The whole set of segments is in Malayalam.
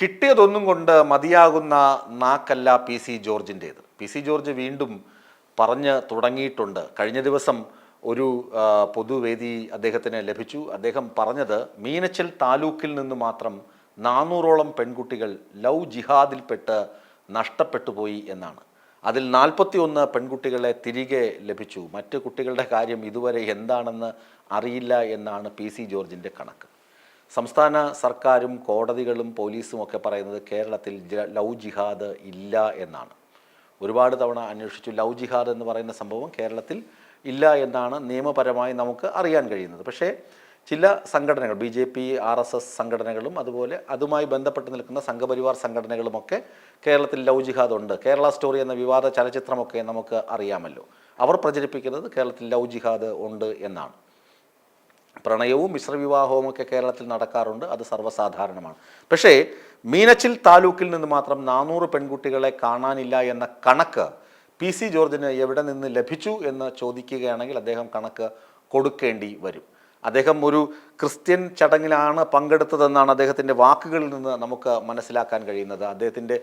കിട്ടിയതൊന്നും കൊണ്ട് മതിയാകുന്ന നാക്കല്ല പി സി ജോർജിന്റേത്. പി സി ജോർജ് വീണ്ടും പറഞ്ഞ് തുടങ്ങിയിട്ടുണ്ട്. കഴിഞ്ഞ ദിവസം ഒരു പൊതുവേദി അദ്ദേഹത്തിന് ലഭിച്ചു. അദ്ദേഹം പറഞ്ഞത് മീനച്ചൽ താലൂക്കിൽ നിന്ന് മാത്രം നാനൂറോളം പെൺകുട്ടികൾ ലവ് ജിഹാദിൽപ്പെട്ട് നഷ്ടപ്പെട്ടു പോയി എന്നാണ്. അതിൽ നാൽപ്പത്തി ഒന്ന് പെൺകുട്ടികളെ തിരികെ ലഭിച്ചു. മറ്റ് കുട്ടികളുടെ കാര്യം ഇതുവരെ എന്താണെന്ന് അറിയില്ല എന്നാണ് പി സി ജോർജിന്റെ കണക്ക്. സംസ്ഥാന സർക്കാരും കോടതികളും പോലീസും ഒക്കെ പറയുന്നത് കേരളത്തിൽ ലൗ ജിഹാദ് ഇല്ല എന്നാണ്. ഒരുപാട് തവണ അന്വേഷിച്ചു ലവ് ജിഹാദ് എന്ന് പറയുന്ന സംഭവം കേരളത്തിൽ ഇല്ല എന്നാണ് നിയമപരമായി നമുക്ക് അറിയാൻ കഴിയുന്നത്. പക്ഷേ ചില സംഘടനകൾ B J P R S S സംഘടനകളും അതുപോലെ അതുമായി ബന്ധപ്പെട്ട് നിൽക്കുന്ന സംഘപരിവാർ സംഘടനകളുമൊക്കെ കേരളത്തിൽ ലവ് ജിഹാദ് ഉണ്ട്. കേരള സ്റ്റോറി എന്ന വിവാദ ചലച്ചിത്രമൊക്കെ നമുക്ക് അറിയാമല്ലോ. അവർ പ്രചരിപ്പിക്കുന്നത് കേരളത്തിൽ ലവ് ജിഹാദ് ഉണ്ട് എന്നാണ്. പ്രണയവും മിശ്രവിവാഹവും ഒക്കെ കേരളത്തിൽ നടക്കാറുണ്ട്. അത് സർവസാധാരണമാണ്. പക്ഷേ മീനച്ചിൽ താലൂക്കിൽ നിന്ന് മാത്രം നാനൂറ് പെൺകുട്ടികളെ കാണാനില്ല എന്ന കണക്ക് പി സി ജോർജിന് എവിടെ നിന്ന് ലഭിച്ചു എന്ന് ചോദിക്കുകയാണെങ്കിൽ അദ്ദേഹം കണക്ക് കൊടുക്കേണ്ടി വരും. അദ്ദേഹം ഒരു ക്രിസ്ത്യൻ ചടങ്ങിലാണ് പങ്കെടുത്തതെന്നാണ് അദ്ദേഹത്തിന്റെ വാക്കുകളിൽ നിന്ന് നമുക്ക് മനസ്സിലാക്കാൻ കഴിയുന്നത്. അദ്ദേഹത്തിന്റെ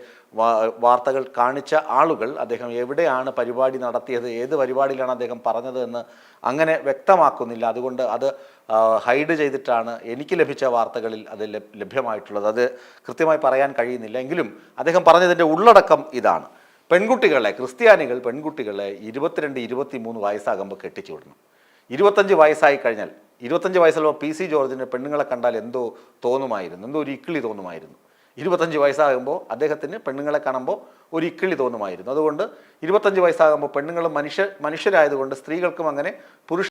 വാർത്തകൾ കാണിച്ച ആളുകൾ അദ്ദേഹം എവിടെയാണ് പരിപാടി നടത്തിയത് ഏത് പരിപാടിയിലാണ് അദ്ദേഹം പറഞ്ഞത് എന്ന് അങ്ങനെ വ്യക്തമാക്കുന്നില്ല. അതുകൊണ്ട് അത് ഹൈഡ് ചെയ്തിട്ടാണ് എനിക്ക് ലഭിച്ച വാർത്തകളിൽ അത് ലഭ്- ലഭ്യമായിട്ടുള്ളത്. അത് കൃത്യമായി പറയാൻ കഴിയുന്നില്ല. എങ്കിലും അദ്ദേഹം പറഞ്ഞതിന്റെ ഉള്ളടക്കം ഇതാണ്. പെൺകുട്ടികളെ ക്രിസ്ത്യാനികൾ പെൺകുട്ടികളെ ഇരുപത്തിരണ്ട് ഇരുപത്തി മൂന്ന് വയസ്സാകുമ്പോൾ കെട്ടിച്ചു വിടണം. ഇരുപത്തഞ്ച് വയസ്സായി കഴിഞ്ഞാൽ ഇരുപത്തഞ്ച് വയസ്സുള്ള പി സി ജോർജിന് പെണ്ണുങ്ങളെ കണ്ടാൽ എന്തോ തോന്നുമായിരുന്നു എന്തോ ഒരു ഇക്കിളി തോന്നുമായിരുന്നു. ഇരുപത്തഞ്ച് വയസ്സാകുമ്പോൾ അദ്ദേഹത്തിന് പെണ്ണുങ്ങളെ കാണുമ്പോൾ ഒരു ഇക്കിളി തോന്നുമായിരുന്നു. അതുകൊണ്ട് ഇരുപത്തഞ്ച് വയസ്സാകുമ്പോൾ പെണ്ണുങ്ങൾ മനുഷ്യ മനുഷ്യരായതുകൊണ്ട് സ്ത്രീകൾക്കും അങ്ങനെ പുരുഷ